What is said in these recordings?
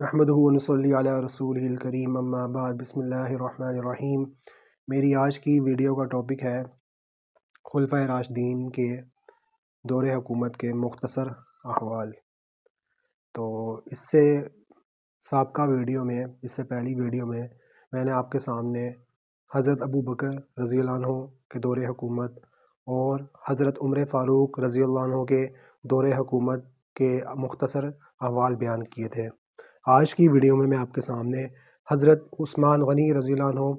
احمد صلی علیہ رسول الکریم، اما بعد، بسم اللہ الرحمن الرحیم۔ میری آج کی ویڈیو کا ٹاپک ہے خلفۂ راشدین کے دور حکومت کے مختصر احوال۔ تو اس سے سابقہ ویڈیو میں، اس سے پہلی ویڈیو میں میں نے آپ کے سامنے حضرت ابو بکر رضی اللہ عنہ کے دور حکومت اور حضرت عمر فاروق رضی اللہ عنہ کے دور حکومت کے مختصر احوال بیان کیے تھے۔ آج کی ویڈیو میں میں آپ کے سامنے حضرت عثمان غنی رضی اللہ عنہ،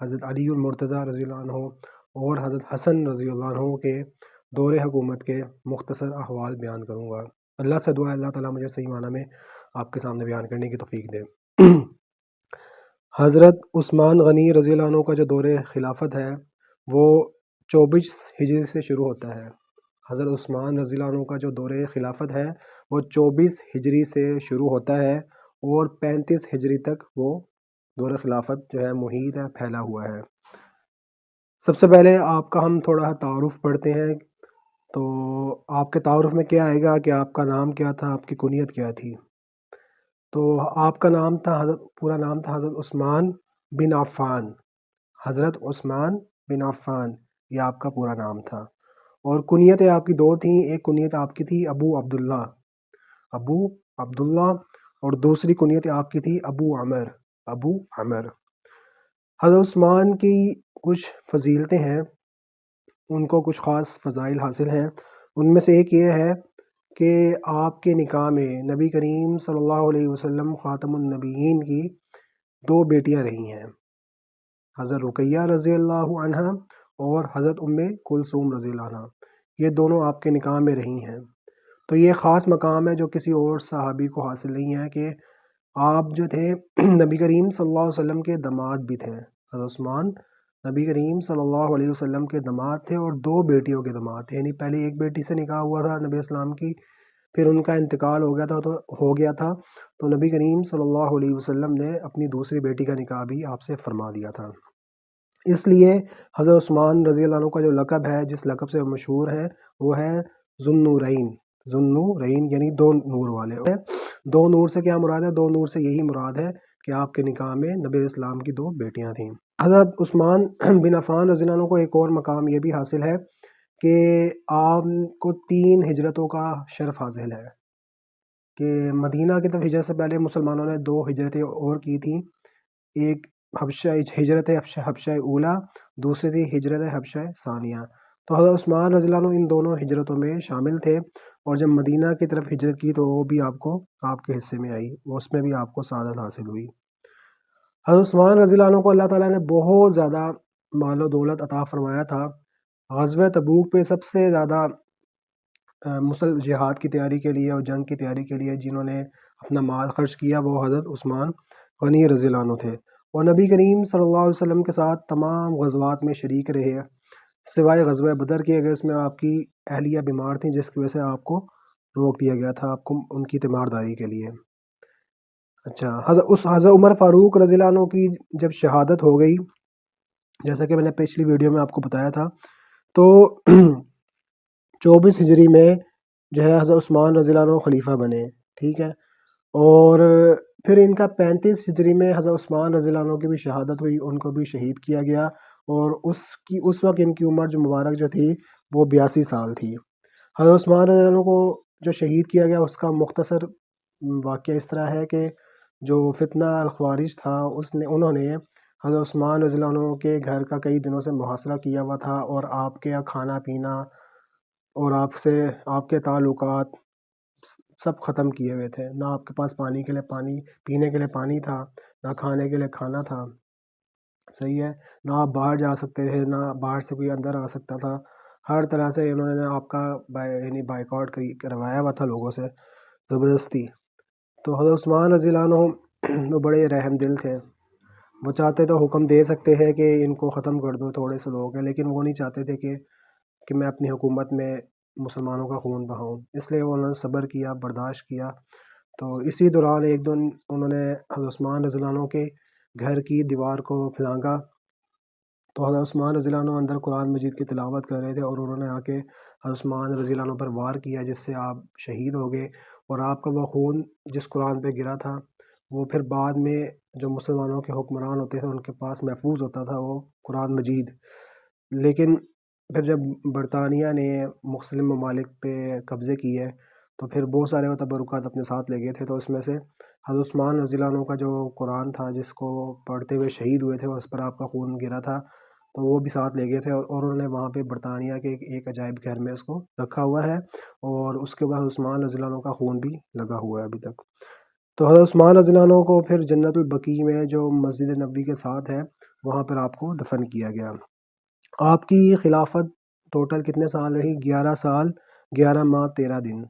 حضرت علی المرتضیٰ رضی اللہ عنہ اور حضرت حسن رضی اللہ عنہ کے دور حکومت کے مختصر احوال بیان کروں گا۔ اللہ سے دعا اللہ تعالیٰ مجھے صحیح معنی میں آپ کے سامنے بیان کرنے کی توفیق دے۔ حضرت عثمان غنی رضی اللہ عنہ کا جو دور خلافت ہے، وہ چوبیس ہجری سے شروع ہوتا ہے۔ حضرت عثمان رضی اللہ عنہ کا جو دور خلافت ہے، وہ چوبیس ہجری سے شروع ہوتا ہے۔ اور پینتیس ہجری تک وہ دور خلافت جو ہے محیط ہے، پھیلا ہوا ہے۔ سب سے پہلے آپ کا ہم تھوڑا تعارف پڑھتے ہیں۔ تو آپ کے تعارف میں کیا آئے گا کہ آپ کا نام کیا تھا، آپ کی کنیت کیا تھی؟ تو آپ کا نام تھا حضرت، پورا نام تھا حضرت عثمان بن عفان۔ حضرت عثمان بن عفان، یہ آپ کا پورا نام تھا۔ اور کنیتیں آپ کی دو تھیں، ایک کنیت آپ کی تھی ابو عبداللہ۔ ابو عبداللہ اور دوسری کنیت آپ کی تھی ابو عمر ابو عمر۔ حضرت عثمان کی کچھ فضیلتیں ہیں، ان کو کچھ خاص فضائل حاصل ہیں۔ ان میں سے ایک یہ ہے کہ آپ کے نکاح میں نبی کریم صلی اللہ علیہ وسلم خاتم النبیین کی دو بیٹیاں رہی ہیں۔ حضرت رقیہ رضی اللہ عنہ اور حضرت ام کلثوم رضی اللہ عنہ۔ یہ دونوں آپ کے نکاح میں رہی ہیں۔ تو یہ خاص مقام ہے جو کسی اور صحابی کو حاصل نہیں ہے کہ آپ جو تھے، نبی کریم صلی اللہ علیہ وسلم کے دماد بھی تھے۔ حضرت عثمان، نبی کریم صلی اللہ علیہ وسلم کے دماد تھے اور دو بیٹیوں کے دماد تھے۔ یعنی پہلے ایک بیٹی سے نکاح ہوا تھا نبی اسلام کی، پھر ان کا انتقال ہو گیا تھا تو ہو گیا تھا۔ تو نبی کریم صلی اللہ علیہ وسلم نے اپنی دوسری بیٹی کا نکاح بھی آپ سے فرما دیا تھا۔ اس لیے حضرت عثمان رضی اللہ عنہ کا جو لقب ہے، جس لقب سے مشہور ہے وہ ہے ذنورین ذنورین یعنی دو نور والے۔ دو نور سے کیا مراد ہے؟ دو نور سے یہی مراد ہے کہ آپ کے نکاح میں نبی اسلام کی دو بیٹیاں تھیں۔ حضرت عثمان بن عفان رضی اللہ عنہ کو ایک اور مقام یہ بھی حاصل ہے کہ آپ کو تین ہجرتوں کا شرف حاصل ہے۔ کہ مدینہ کی طرف ہجرت سے پہلے مسلمانوں نے دو ہجرتیں اور کی تھیں۔ ایک حبشہ، ہجرت حبشہ اولا دوسری تھی ہجرت حبشہ ثانیہ۔ تو حضرت عثمان رضی اللہ عنہ ان دونوں ہجرتوں میں شامل تھے۔ اور جب مدینہ کی طرف ہجرت کی تو وہ بھی آپ کو آپ کے حصے میں آئی، اس میں بھی آپ کو سعادت حاصل ہوئی۔ حضرت عثمان رضی اللہ عنہ کو اللہ تعالیٰ نے بہت زیادہ مال و دولت عطا فرمایا تھا۔ غزوہ تبوک پہ سب سے زیادہ مسل، جہاد کی تیاری کے لیے اور جنگ کی تیاری کے لیے جنہوں نے اپنا مال خرچ کیا وہ حضرت عثمان غنی رضی اللہ عنہ تھے۔ اور نبی کریم صلی اللہ علیہ وسلم کے ساتھ تمام غزوات میں شریک رہے۔ سوائے غزوہ بدر کے، اگر اس میں آپ کی اہلیہ بیمار تھیں، جس کی وجہ سے آپ کو روک دیا گیا تھا، آپ کو ان کی تیمارداری کے لیے۔ اچھا حضرت اس حضرت عمر فاروق رضی اللہ عنہ کی جب شہادت ہو گئی، جیسا کہ میں نے پچھلی ویڈیو میں آپ کو بتایا تھا، تو چوبیس ہجری میں جو ہے، حضرت عثمان رضی اللہ عنہ خلیفہ بنے، ٹھیک ہے؟ اور پھر ان کا پینتیس ہجری میں حضرت عثمان رضی اللہ عنہ کی بھی شہادت ہوئی، ان کو بھی شہید کیا گیا۔ اور اس کی، اس وقت ان کی عمر جو مبارک جو تھی، وہ بیاسی سال تھی۔ حضرت عثمان رضی اللہ عنہ کو جو شہید کیا گیا، اس کا مختصر واقعہ اس طرح ہے کہ جو فتنہ الخوارج تھا، اس نے، انہوں نے حضرت عثمان رضی اللہ عنہ کے گھر کا کئی دنوں سے محاصرہ کیا ہوا تھا اور آپ کے کھانا، پینا اور آپ سے، آپ کے تعلقات سب ختم کیے ہوئے تھے۔ نہ آپ کے پاس پانی کے لیے پانی، پینے کے لیے پانی تھا، نہ کھانے کے لیے کھانا تھا۔ صحیح ہے۔ نہ آپ باہر جا سکتے تھے، نہ باہر سے کوئی اندر آ سکتا تھا۔ ہر طرح سے انہوں نے آپ کا یعنی بائک آؤٹ کروایا ہوا تھا لوگوں سے۔ زبردستی۔ تو حضرت عثمان رضی اللہ عنہ وہ بڑے رحم دل تھے۔ وہ چاہتے تو حکم دے سکتے ہیں کہ ان کو ختم کر دو تھوڑے سے لوگ ہیں لیکن وہ نہیں چاہتے تھے کہ کہ میں اپنی حکومت میں مسلمانوں کا خون بہاؤں۔ اس لیے وہ انہوں نے صبر کیا، برداشت کیا۔ تو اسی دوران ایک دن انہوں نے حضرت عثمان رضی اللہ عنہ کے گھر کی دیوار کو پھلانگا۔ تو حضرت عثمان رضی اللہ عنہ اندر قرآن مجید کی تلاوت کر رہے تھے اور انہوں نے آ کے حضرت عثمان رضی اللہ عنہ پر وار کیا جس سے آپ شہید ہو گئے اور آپ کا وہ خون جس قرآن پہ گرا تھا، وہ پھر بعد میں جو مسلمانوں کے حکمران ہوتے تھے، ان کے پاس محفوظ ہوتا تھا وہ قرآن مجید۔ لیکن پھر جب برطانیہ نے مسلم ممالک پہ قبضے کیے تو پھر بہت سارے وہ تبرکات اپنے ساتھ لے گئے تھے۔ تو اس میں سے حضرت عثمان رضی اللہ عنہ کا جو قرآن تھا، جس کو پڑھتے ہوئے شہید ہوئے تھے اور اس پر آپ کا خون گرا تھا، تو وہ بھی ساتھ لے گئے تھے اور انہوں نے وہاں پہ برطانیہ کے ایک عجائب گھر میں اس کو رکھا ہوا ہے اور اس کے بعد عثمان رضی اللہ عنہ کا خون بھی لگا ہوا ہے ابھی تک۔ تو حضرت عثمان رضی اللہ عنہ کو پھر جنت البقیع میں جو مسجد نبی کے ساتھ ہے، وہاں پر آپ کو دفن کیا گیا۔ آپ کی خلافت ٹوٹل کتنے سال رہی؟ گیارہ سال، گیارہ ماہ، تیرہ دن۔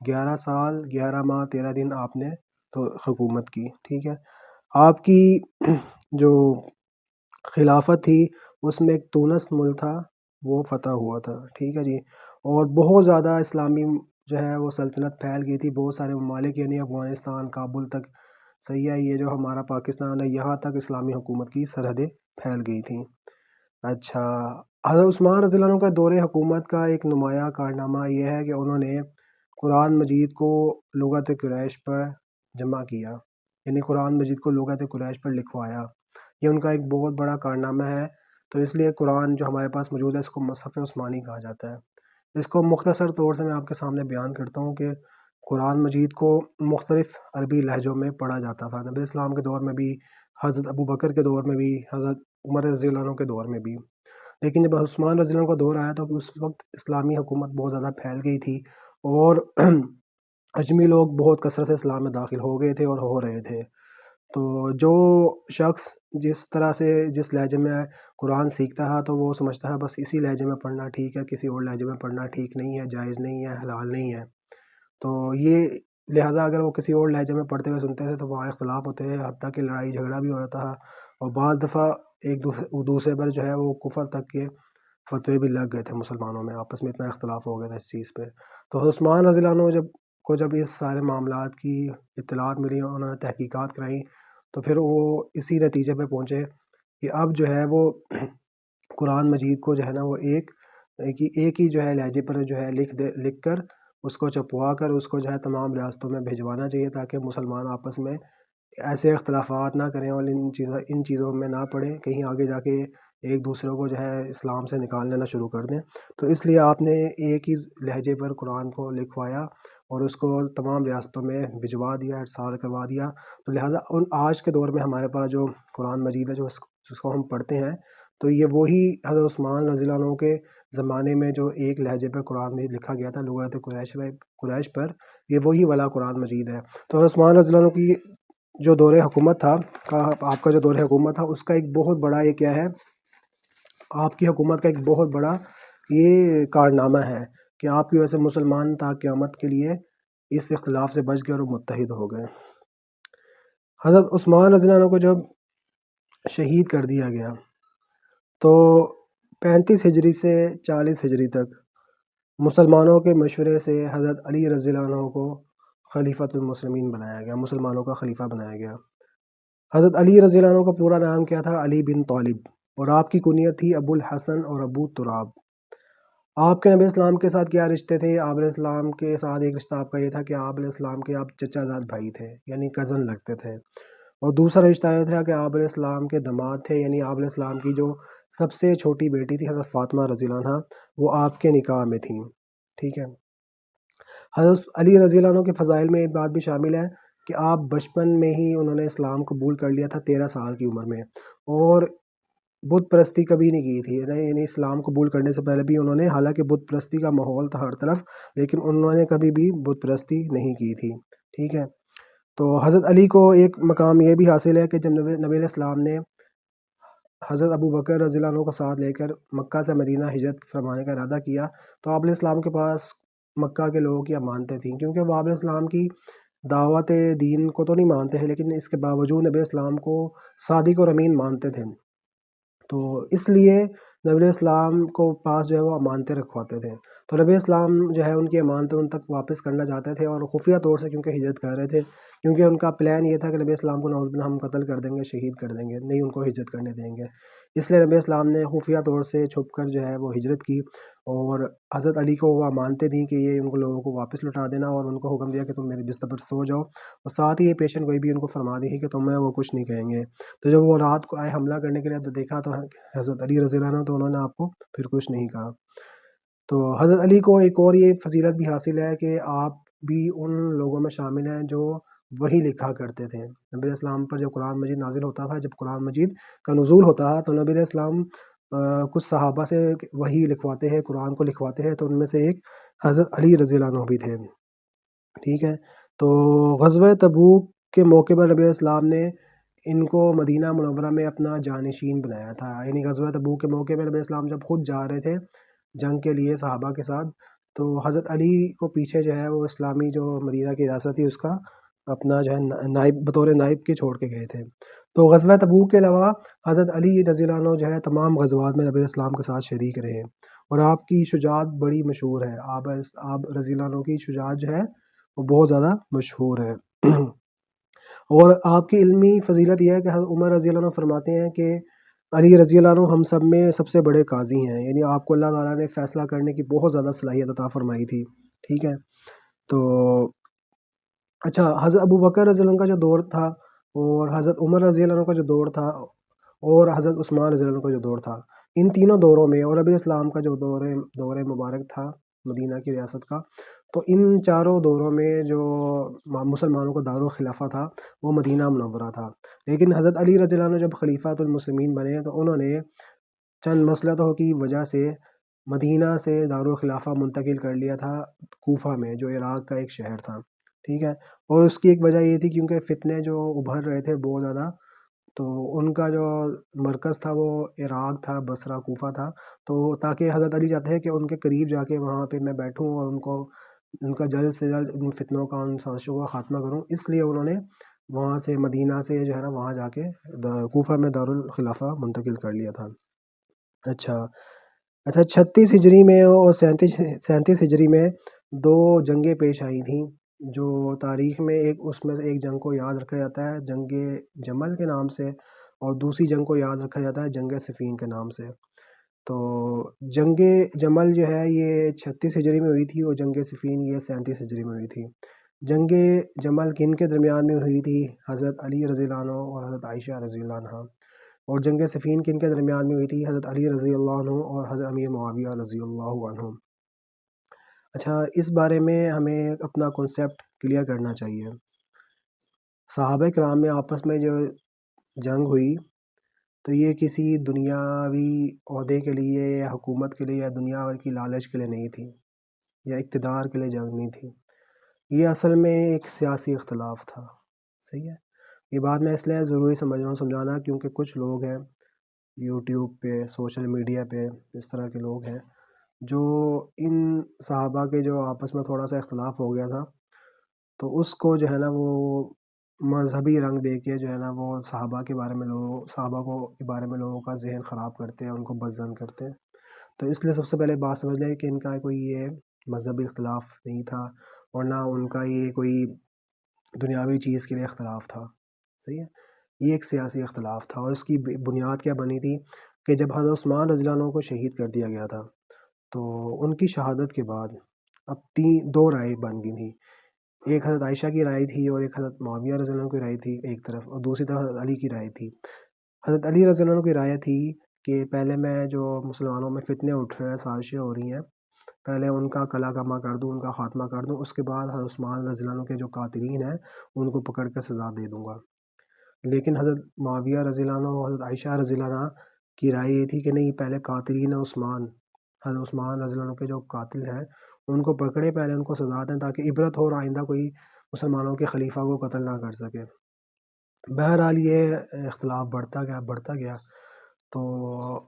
گیارہ سال، گیارہ ماہ، تیرہ دن آپ نے تو حکومت کی، ٹھیک ہے؟ آپ کی جو خلافت تھی، اس میں ایک تونس ملک تھا، وہ فتح ہوا تھا، ٹھیک ہے جی؟ اور بہت زیادہ اسلامی جو ہے، وہ سلطنت پھیل گئی تھی، بہت سارے ممالک یعنی افغانستان، کابل تک، سیاح، یہ جو ہمارا پاکستان ہے، یہاں تک اسلامی حکومت کی سرحدیں پھیل گئی تھیں۔ اچھا حضرت عثمان رضی اللہ عنہ کا دور حکومت کا ایک نمایاں کارنامہ یہ ہے کہ انہوں نے قرآن مجید کو لغت قریش پر جمع کیا یعنی قرآن مجید کو لغت قریش پر لکھوایا۔ یہ ان کا ایک بہت بڑا کارنامہ ہے، تو اس لیے قرآن جو ہمارے پاس موجود ہے، اس کو مصحف عثمانی کہا جاتا ہے۔ اس کو مختصر طور سے میں آپ کے سامنے بیان کرتا ہوں کہ قرآن مجید کو مختلف عربی لہجوں میں پڑھا جاتا تھا۔ نبی اسلام کے دور میں بھی، حضرت ابو بکر کے دور میں بھی، حضرت عمر رضی اللہ عنہ کے دور میں بھی۔ لیکن جب عثمان رضی اللہ عنہ کا دور آیا تو اس وقت اسلامی حکومت بہت زیادہ پھیل گئی تھی۔ اور اجمی لوگ بہت کثرت سے اسلام میں داخل ہو گئے تھے اور ہو رہے تھے۔ تو جو شخص جس طرح سے جس لہجے میں قرآن سیکھتا ہے، تو وہ سمجھتا ہے بس اسی لہجے میں پڑھنا ٹھیک ہے، کسی اور لہجے میں پڑھنا ٹھیک نہیں ہے، جائز نہیں ہے، حلال نہیں ہے۔ تو یہ لہٰذا اگر وہ کسی اور لہجے میں پڑھتے ہوئے سنتے تھے، تو وہاں اختلاف ہوتے ہیں، حتیٰ کہ لڑائی جھگڑا بھی ہو جاتا ہے۔ اور بعض دفعہ ایک دوسرے دوسرے پر جو ہے وہ کفر تک کے فتوے بھی لگ گئے تھے مسلمانوں میں، آپس میں اتنا اختلاف ہو گیا تھا اس چیز پہ۔ تو عثمان رضی اللہ عنہ جب کو جب اس سارے معاملات کی اطلاعات ملی، انہوں نے تحقیقات کرائیں تو پھر وہ اسی نتیجے پہ پہنچے کہ اب جو ہے وہ قرآن مجید کو جو ہے نا وہ ایک ایک ہی جو ہے لہجے پر جو ہے لکھ دے، لکھ کر اس کو چپوا کر اس کو جو ہے تمام ریاستوں میں بھجوانا چاہیے تاکہ مسلمان آپس میں ایسے اختلافات نہ کریں اور ان چیزوں ان چیزوں میں نہ پڑیں کہیں آگے جا کے ایک دوسرے کو جو ہے اسلام سے نکال لینا شروع کر دیں۔ تو اس لیے آپ نے ایک ہی لہجے پر قرآن کو لکھوایا اور اس کو تمام ریاستوں میں بھجوا دیا، ارسال کروا دیا۔ تو لہٰذا ان آج کے دور میں ہمارے پاس جو قرآن مجید ہے، جو جس کو ہم پڑھتے ہیں، تو یہ وہی حضرت عثمان رضی اللہ عنہ کے زمانے میں جو ایک لہجے پر قرآن مجید لکھا گیا تھا، لغت قریش قریش پر، یہ وہی والا قرآن مجید ہے۔ تو حضرت عثمان رضی اللہ عنہ کی جو دور حکومت تھا آپ کا جو دور حکومت تھا، اس کا ایک بہت بڑا یہ کیا ہے آپ کی حکومت کا ایک بہت بڑا یہ کارنامہ ہے کہ آپ کی وجہ سے مسلمان تا قیامت کے لیے اس اختلاف سے بچ گئے اور متحد ہو گئے۔ حضرت عثمان رضی اللہ عنہ کو جب شہید کر دیا گیا، تو پینتیس ہجری سے چالیس ہجری تک مسلمانوں کے مشورے سے حضرت علی رضی اللہ عنہ کو خلیفۃ المسلمین بنایا گیا، مسلمانوں کا خلیفہ بنایا گیا۔ حضرت علی رضی اللہ عنہ کا پورا نام کیا تھا؟ علی بن طالب۔ اور آپ کی کنیت تھی ابو الحسن اور ابو تراب۔ آپ کے نبی اسلام کے ساتھ کیا رشتے تھے؟ آپ علیہ السلام کے ساتھ ایک رشتہ آپ کا یہ تھا کہ آپ علیہ السلام کے آپ چچا زاد بھائی تھے یعنی کزن لگتے تھے۔ اور دوسرا رشتہ یہ تھا کہ آپ علیہ السلام کے دماد تھے یعنی آپ علیہ السلام کی جو سب سے چھوٹی بیٹی تھی حضرت فاطمہ رضی اللہ عنہ، وہ آپ کے نکاح میں تھیں۔ ٹھیک ہے۔ حضرت علی رضی اللہ عنہ کے فضائل میں ایک بات بھی شامل ہے کہ آپ بچپن میں ہی انہوں نے اسلام قبول کر لیا تھا تیرہ سال کی عمر میں۔ اور بت پرستی کبھی نہیں کی تھی۔ یعنی اسلام قبول کرنے سے پہلے بھی انہوں نے، حالانکہ بت پرستی کا ماحول تھا ہر طرف، لیکن انہوں نے کبھی بھی بت پرستی نہیں کی تھی۔ ٹھیک ہے۔ تو حضرت علی کو ایک مقام یہ بھی حاصل ہے کہ جب نبی نبی علیہ السلام نے حضرت ابو بکر رضی اللہ عنہ کو ساتھ لے کر مکہ سے مدینہ ہجرت فرمانے کا ارادہ کیا، تو آپ علیہ السلام کے پاس مکہ کے لوگوں کی امانتیں تھیں۔ کیونکہ وہ آپ علیہ السلام کی دعوت دین کو تو نہیں مانتے ہیں، لیکن اس کے باوجود نبی السلام کو صادق اور امین مانتے تھے۔ تو اس لیے نبی السلام کو پاس جو ہے وہ امانتیں رکھواتے تھے۔ تو نبی اسلام جو ہے ان کی امانتیں ان تک واپس کرنا چاہتے تھے اور خفیہ طور سے کیونکہ ہجرت کر رہے تھے، کیونکہ ان کا پلان یہ تھا کہ نبی اسلام کو نوز ہم قتل کر دیں گے، شہید کر دیں گے، نہیں ان کو ہجرت کرنے دیں گے۔ اس لیے نبی اسلام نے خفیہ طور سے چھپ کر جو ہے وہ ہجرت کی اور حضرت علی کو وہ مانتے تھیں کہ یہ ان کو لوگوں کو واپس لٹا دینا اور ان کو حکم دیا کہ تم میرے بستر پر سو جاؤ اور ساتھ ہی یہ پیشنٹ کوئی بھی ان کو فرما دی کہ تمہیں وہ کچھ نہیں کہیں گے۔ تو جب وہ رات کو آئے حملہ کرنے کے لیے تو دیکھا تو حضرت علی رضی اللہ عنہ تو انہوں نے آپ کو پھر کچھ نہیں کہا۔ تو حضرت علی کو ایک اور یہ فضیلت بھی حاصل ہے کہ آپ بھی ان لوگوں میں شامل ہیں جو وہی لکھا کرتے تھے۔ نبی اسلام پر جب قرآن مجید نازل ہوتا تھا، جب قرآن مجید کا نزول ہوتا تھا، تو نبی اسلام کچھ صحابہ سے وہی لکھواتے ہیں، قرآن کو لکھواتے ہیں، تو ان میں سے ایک حضرت علی رضی اللہ عنہ بھی تھے۔ ٹھیک ہے؟ تو غزوہ تبوک کے موقع پر نبی اسلام نے ان کو مدینہ منورہ میں اپنا جانشین بنایا تھا۔ یعنی غزوہ تبوک کے موقع پر نبی اسلام جب خود جا رہے تھے جنگ کے لیے صحابہ کے ساتھ، تو حضرت علی کو پیچھے جو ہے، وہ اسلامی جو مدینہ کی ریاست تھی، اس کا اپنا جو ہے نائب، بطور نائب کے چھوڑ کے گئے تھے۔ تو غزوہ تبوک کے علاوہ حضرت علی رضی اللہ عنہ جو ہے تمام غزوات میں نبی اسلام کے ساتھ شریک رہے۔ اور آپ کی شجاعت بڑی مشہور ہے۔ آپ آپ رضی اللہ عنہ کی شجاعت جو ہے وہ بہت زیادہ مشہور ہے۔ اور آپ کی علمی فضیلت یہ ہے کہ حضرت عمر رضی اللہ عنہ فرماتے ہیں کہ علی رضی اللہ عنہ ہم سب میں سب سے بڑے قاضی ہیں۔ یعنی آپ کو اللہ تعالیٰ نے فیصلہ کرنے کی بہت زیادہ صلاحیت عطا فرمائی تھی۔ ٹھیک ہے؟ تو اچھا حضرت ابو بکر رضی اللہ عنہ کا جو دور تھا اور حضرت عمر رضی اللہ عنہ کا جو دور تھا اور حضرت عثمان رضی اللہ عنہ کا جو دور تھا، ان تینوں دوروں میں اور ابی اسلام کا جو دور دور مبارک تھا مدینہ کی ریاست کا، تو ان چاروں دوروں میں جو مسلمانوں کا دار و خلافہ تھا، وہ مدینہ منورہ تھا۔ لیکن حضرت علی رضی اللہ عنہ جب خلیفہ المسلمین بنے تو انہوں نے چند مسلطوں کی وجہ سے مدینہ سے دار و خلافہ منتقل کر لیا تھا، کوفہ میں جو عراق کا ایک شہر تھا۔ ٹھیک ہے۔ اور اس کی ایک وجہ یہ تھی کیونکہ فتنے جو ابھر رہے تھے بہت زیادہ، تو ان کا جو مرکز تھا وہ عراق تھا، بصرہ، کوفہ تھا۔ تو تاکہ حضرت علی چاہتے ہیں کہ ان کے قریب جا کے وہاں پہ میں بیٹھوں اور ان کو، ان کا جلد سے جلد ان فتنوں کا، ان سازشوں کا خاتمہ کروں۔ اس لیے انہوں نے وہاں سے مدینہ سے جو ہے نا، وہاں جا کے کوفہ میں دارالخلافہ منتقل کر لیا تھا۔ اچھا۔ اچھا چھتیس ہجری میں اور سینتیس سینتیس ہجری میں دو جنگیں پیش آئی تھیں۔ جو تاریخ میں ایک، اس میں سے ایک جنگ کو یاد رکھا جاتا ہے، جنگ جمل کے نام سے، اور دوسری جنگ کو یاد رکھا جاتا ہے، جنگ صفین کے نام سے۔ تو جنگ جمل جو ہے، یہ چھتیس ہجری میں ہوئی تھی، اور جنگ صفین یہ سینتیس ہجری میں ہوئی تھی۔ جنگ جمل کن کے درمیان میں ہوئی تھی؟ حضرت علی رضی اللہ عنہ اور حضرت عائشہ رضی اللہ عنہ۔ اور جنگ صفین کن کے درمیان میں ہوئی تھی؟ حضرت علی رضی اللہ عنہ اور حضرت امیر معاویہ رضی اللہ عنہ۔ اچھا اس بارے میں ہمیں اپنا کنسیپٹ کلیئر کرنا چاہیے۔ صحابہ کرام میں آپس میں جو جنگ ہوئی، تو یہ کسی دنیاوی عہدے کے لیے، یا حکومت کے لیے، یا دنیا کی لالچ کے لیے نہیں تھی، یا اقتدار کے لیے جنگ نہیں تھی۔ یہ اصل میں ایک سیاسی اختلاف تھا۔ صحیح ہے؟ یہ بات میں اس لیے ضروری سمجھ رہا ہوں سمجھانا کیونکہ کچھ لوگ ہیں، یوٹیوب پہ، سوشل میڈیا پہ، اس طرح کے لوگ ہیں۔ جو ان صحابہ کے جو آپس میں تھوڑا سا اختلاف ہو گیا تھا، تو اس کو جو ہے نا وہ مذہبی رنگ دے کے جو ہے نا وہ صحابہ کے بارے میں لوگوں، صحابہ کو کے بارے میں لوگوں کا ذہن خراب کرتے ہیں، ان کو بزن کرتے ہیں۔ تو اس لیے سب سے پہلے بات سمجھ لیں کہ ان کا کوئی یہ مذہبی اختلاف نہیں تھا اور نہ ان کا یہ کوئی دنیاوی چیز کے لیے اختلاف تھا۔ صحیح ہے؟ یہ ایک سیاسی اختلاف تھا اور اس کی بنیاد کیا بنی تھی کہ جب حضرت عثمان رضی اللہ عنہ کو شہید کر دیا گیا تھا تو ان کی شہادت کے بعد اب تین، دو رائے بن گئی تھیں ایک حضرت عائشہ کی رائے تھی اور ایک حضرت معاویہ رضی اللہ عنہ کی رائے تھی ایک طرف، اور دوسری طرف حضرت علی کی رائے تھی۔ حضرت علی رضی اللہ عنہ کی رائے تھی کہ پہلے میں جو مسلمانوں میں فتنے اٹھ رہے ہیں، سازشیں ہو رہی ہیں، پہلے ان کا کلا کما کر دوں، ان کا خاتمہ کر دوں، اس کے بعد حضرت عثمان رضی اللہ عنہ کے جو قاتلین ہیں، ان کو پکڑ کے سزا دے دوں گا۔ لیکن حضرت معاویہ رضی اللہ عنہ حضرت عائشہ رضی اللہ عنہ کی رائے یہ تھی کہ نہیں، پہلے قاتلین عثمان۔ حضرت عثمان رضی اللہ عنہ کے جو قاتل ہیں، ان کو پکڑے پہلے ان کو سزا دیں تاکہ عبرت ہو اور آئندہ کوئی مسلمانوں کے خلیفہ کو قتل نہ کر سکے۔ بہرحال یہ اختلاف بڑھتا گیا بڑھتا گیا۔ تو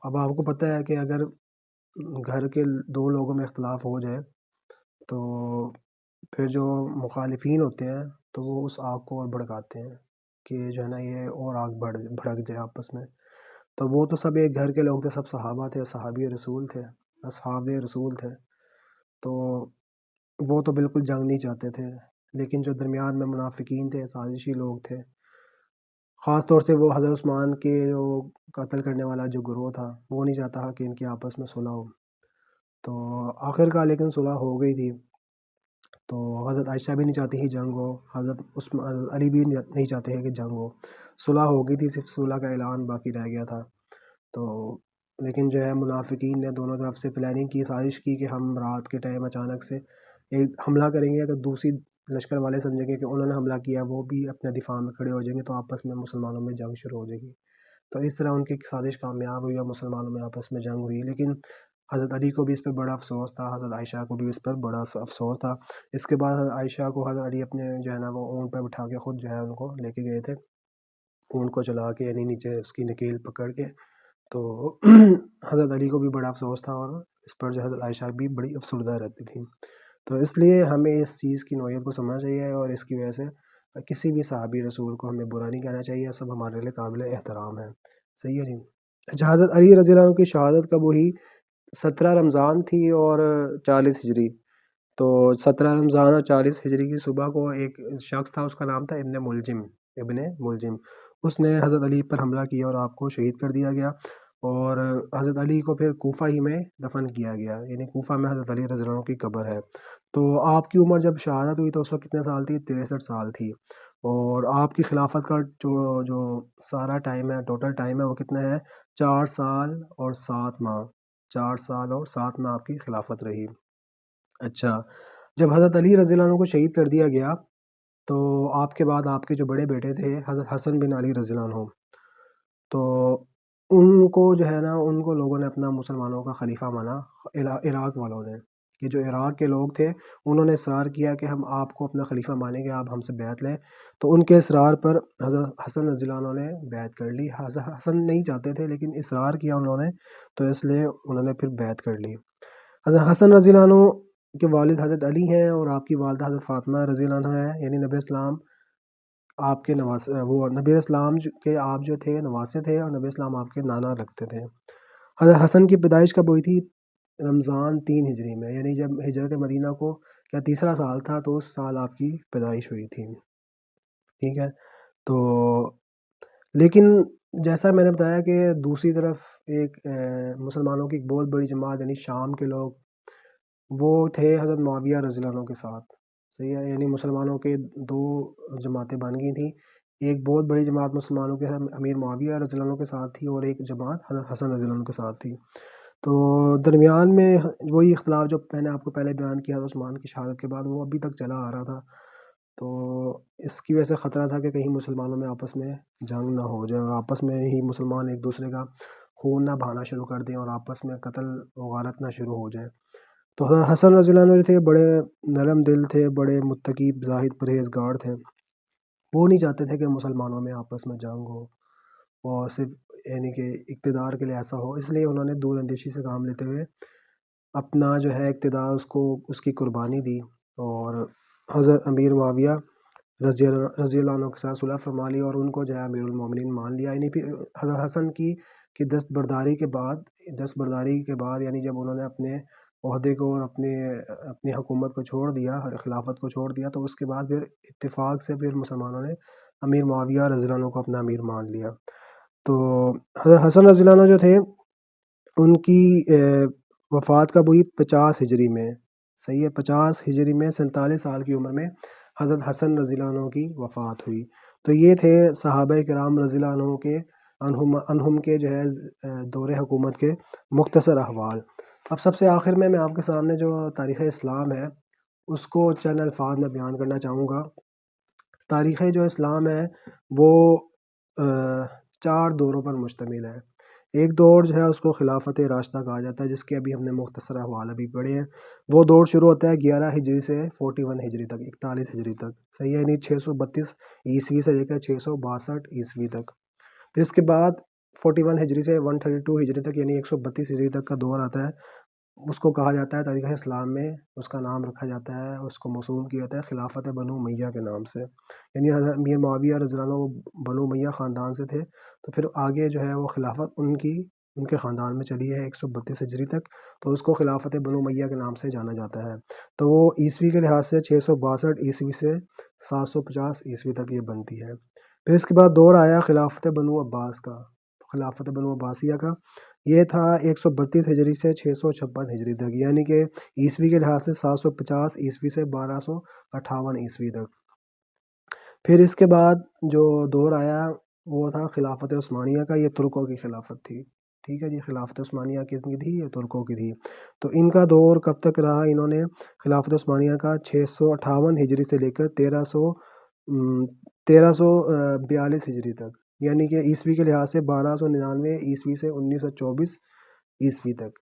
اب آپ کو پتہ ہے کہ اگر گھر کے دو لوگوں میں اختلاف ہو جائے، تو پھر جو مخالفین ہوتے ہیں، تو وہ اس آگ کو اور بھڑکاتے ہیں کہ جو ہے نا یہ اور آگ بڑھ، بھڑک جائے آپس میں۔ تو وہ تو سب ایک گھر کے لوگ تھے، سب صحابہ تھے، صحابی رسول تھے۔ اصحاب رسول تھے۔ تو وہ تو بالکل جنگ نہیں چاہتے تھے، لیکن جو درمیان میں منافقین تھے، سازشی لوگ تھے۔ خاص طور سے وہ حضرت عثمان کے جو قتل کرنے والا جو گروہ تھا، وہ نہیں چاہتا کہ ان کے آپس میں صلح ہو۔ تو آخر کار لیکن صلح ہو گئی تھی۔ تو حضرت عائشہ بھی نہیں چاہتی تھی جنگ ہو، حضرت عثمان علی بھی نہیں چاہتے ہیں کہ جنگ ہو۔ صلح ہو گئی تھی، صرف صلح کا اعلان باقی رہ گیا تھا۔ تو لیکن جو ہے منافقین نے دونوں طرف سے پلاننگ کی، سازش کی کہ ہم رات کے ٹائم اچانک سے ایک حملہ کریں گے تو دوسری لشکر والے سمجھیں گے کہ انہوں نے حملہ کیا، وہ بھی اپنے دفاع میں کھڑے ہو جائیں گے تو آپس میں مسلمانوں میں جنگ شروع ہو جائے گی۔ تو اس طرح ان کی سازش کامیاب ہوئی اور مسلمانوں میں آپس میں جنگ ہوئی۔ لیکن حضرت علی کو بھی اس پر بڑا افسوس تھا، حضرت عائشہ کو بھی اس پر بڑا افسوس تھا۔ اس کے بعد حضرت عائشہ کو حضرت علی اپنے جو ہے نا وہ اونٹ پہ بٹھا کے خود جو ہے ان کو لے کے گئے تھے۔ اونٹ کو چلا کے یعنی نیچے اس کی نکیل پکڑ کے تو حضرت علی کو بھی بڑا افسوس تھا اور اس پر جو حضرت عائشہ بھی بڑی افسردہ رہتی تھیں تو اس لیے ہمیں اس چیز کی نوعیت کو سمجھنا چاہیے اور اس کی وجہ سے کسی بھی صحابی رسول کو ہمیں برا نہیں کہنا چاہیے، سب ہمارے لیے قابل احترام ہے صحیح ہے جی۔ اچھا حضرت علی رضی اللہ عنہ کی شہادت کب ہوئی؟ سترہ رمضان تھی اور چالیس ہجری۔ تو سترہ رمضان اور چالیس ہجری کی صبح کو ایک شخص تھا، اس کا نام تھا ابن ملجم ابن ملجم۔ اس نے حضرت علی پر حملہ کیا اور آپ کو شہید کر دیا گیا اور حضرت علی کو پھر کوفہ ہی میں دفن کیا گیا یعنی کوفہ میں حضرت علی رضی اللہ عنہ کی قبر ہے۔ تو آپ کی عمر جب شہادت ہوئی تو اس وقت کتنے سال تھی؟ تریسٹھ سال تھی۔ اور آپ کی خلافت کا جو جو سارا ٹائم ہے، ٹوٹل ٹائم ہے، وہ کتنا ہے؟ چار سال اور سات ماہ۔ چار سال اور سات ماہ آپ کی خلافت رہی۔ اچھا جب حضرت علی رضی اللہ عنہ کو شہید کر دیا گیا تو آپ کے بعد آپ کے جو بڑے بیٹے تھے، حضرت حسن بن علی رضی اللہ عنہ، تو ان کو جو ہے نا، ان کو لوگوں نے اپنا مسلمانوں کا خلیفہ مانا عراق والوں نے۔ کہ جو عراق کے لوگ تھے، انہوں نے اصرار کیا کہ ہم آپ کو اپنا خلیفہ مانیں گے، آپ ہم سے بیعت لیں۔ تو ان کے اصرار پر حضرت حسن رضی اللہ عنہ نے بیعت کر لی۔ حضرت حسن نہیں چاہتے تھے، لیکن اصرار کیا انہوں نے، تو اس لیے انہوں نے پھر بیعت کر لی۔ حضرت حسن رضی اللہ عنہ کے والد حضرت علی ہیں اور آپ کی والدہ حضرت فاطمہ رضی اللہ عنہ ہے یعنی نبی اسلام آپ کے نواز وہ نبی اسلام کے آپ جو تھے نواسے تھے اور نبی اسلام آپ کے نانا لگتے تھے۔ حضرت حسن کی پیدائش کب ہوئی تھی؟ رمضان تین ہجری میں یعنی جب ہجرت مدینہ کو کیا تیسرا سال تھا تو اس سال آپ کی پیدائش ہوئی تھی۔ ٹھیک ہے؟ تو لیکن جیسا میں نے بتایا کہ دوسری طرف ایک مسلمانوں کی ایک بہت بڑی جماعت یعنی شام کے لوگ وہ تھے حضرت معاویہ رضی اللہ عنہ کے ساتھ۔ صحیح ہے یعنی مسلمانوں کے دو جماعتیں بن گئی تھیں۔ ایک بہت بڑی جماعت مسلمانوں کے امیر معاویہ رضی اللہ عنہ کے ساتھ تھی، اور ایک جماعت حضرت حسن رضی اللہ عنہ کے ساتھ تھی۔ تو درمیان میں وہی اختلاف جو میں نے آپ کو پہلے بیان کیا حضرت عثمان کی شہادت کے بعد، وہ ابھی تک چلا آ رہا تھا۔ تو اس کی وجہ سے خطرہ تھا کہ کہیں مسلمانوں میں آپس میں جنگ نہ ہو جائے، اور آپس میں ہی مسلمان ایک دوسرے کا خون نہ بہانا شروع کر دیں، اور آپس میں قتل و غارت نہ شروع ہو جائے۔ تو حسن رضی اللہ عنہ جو تھے بڑے نرم دل تھے، بڑے متقیب زاہد پرہیزگار تھے۔ وہ نہیں چاہتے تھے کہ مسلمانوں میں آپس میں جنگ ہو اور صرف یعنی کہ اقتدار کے لیے ایسا ہو۔ اس لیے انہوں نے دور اندیشی سے کام لیتے ہوئے اپنا جو ہے اقتدار اس کو، اس کی قربانی دی اور حضرت امیر معاویہ رضی اللہ رضی اللہ عنہ کے ساتھ صلح فرما لی اور ان کو جو ہے امیر المومنین مان لیا۔ یعنی پھر حضرت حسن کی کی دست برداری کے بعد، دست برداری کے بعد یعنی جب انہوں نے اپنے عہدے کو اور اپنے، اپنی حکومت کو چھوڑ دیا، خلافت کو چھوڑ دیا، تو اس کے بعد پھر اتفاق سے پھر مسلمانوں نے امیر معاویہ رضی اللہ عنہ کو اپنا امیر مان لیا۔ تو حضرت حسن رضی اللہ عنہ جو تھے، ان کی وفات کب ہوئی پچاس ہجری میں، صحیح ہے، پچاس ہجری میں سینتالیس سال کی عمر میں حضرت حسن رضی اللہ عنہ کی وفات ہوئی۔ تو یہ تھے صحابہ کرام رضی اللہ عنہ کے انہم انہم کے جو ہے دور حکومت کے مختصر احوال۔ اب سب سے آخر میں میں آپ کے سامنے جو تاریخ اسلام ہے، اس کو چند الفاظ میں بیان کرنا چاہوں گا۔ تاریخ جو اسلام ہے، وہ چار دوروں پر مشتمل ہے۔ ایک دور جو ہے، اس کو خلافت راستہ کہا جاتا ہے، جس کے ابھی ہم نے مختصر احوال ابھی پڑھے ہیں۔ وہ دور شروع ہوتا ہے گیارہ ہجری سے فورٹی ون ہجری تک، اکتالیس ہجری تک۔ صحیح ہے یعنی چھ سو بتیس عیسوی سے لے کر چھ سو باسٹھ عیسوی تک۔ پھر اس کے بعد فورٹی ون ہجری سے ون تھرٹی ٹو ہجری تک یعنی ایک سو بتیس ہجری تک کا دور آتا ہے۔ اس کو کہا جاتا ہے تاریخ اسلام میں، اس کا نام رکھا جاتا ہے، اس کو موسوم کیا جاتا ہے، خلافت بنو میاں کے نام سے۔ یعنی حضرت میر معاویہ رضی اللہ عنہ وہ بنو میاں خاندان سے تھے۔ تو پھر آگے جو ہے وہ خلافت ان کی، ان کے خاندان میں چلی ہے ایک سو بتیس ہجری تک۔ تو اس کو خلافت بنو امیہ کے نام سے جانا جاتا ہے۔ تو وہ عیسوی کے لحاظ سے چھ سو باسٹھ عیسوی سے سات سو پچاس عیسوی تک یہ بنتی ہے۔ پھر اس کے بعد دور آیا خلافت بنو عباس کا۔ خلافت بنو عباسیہ کا۔ یہ تھا ایک سو بتیس ہجری سے چھ سو چھپن ہجری تک یعنی کہ عیسوی کے لحاظ سے سات سو پچاس عیسوی سے بارہ سو اٹھاون عیسوی تک۔ پھر اس کے بعد جو دور آیا، وہ تھا خلافت عثمانیہ کا، یہ ترکوں کی خلافت تھی۔ ٹھیک ہے جی خلافت عثمانیہ کس کی تھی؟ یہ ترکوں کی تھی۔ تو ان کا دور کب تک رہا؟ انہوں نے خلافت عثمانیہ کا چھ سو اٹھاون ہجری سے لے کر تیرہ سو تیرہ سو بیالیس ہجری تک۔ یعنی کہ عیسوی کے لحاظ سے بارہ سو ننانوے عیسوی سے انیس سو چوبیس عیسوی تک۔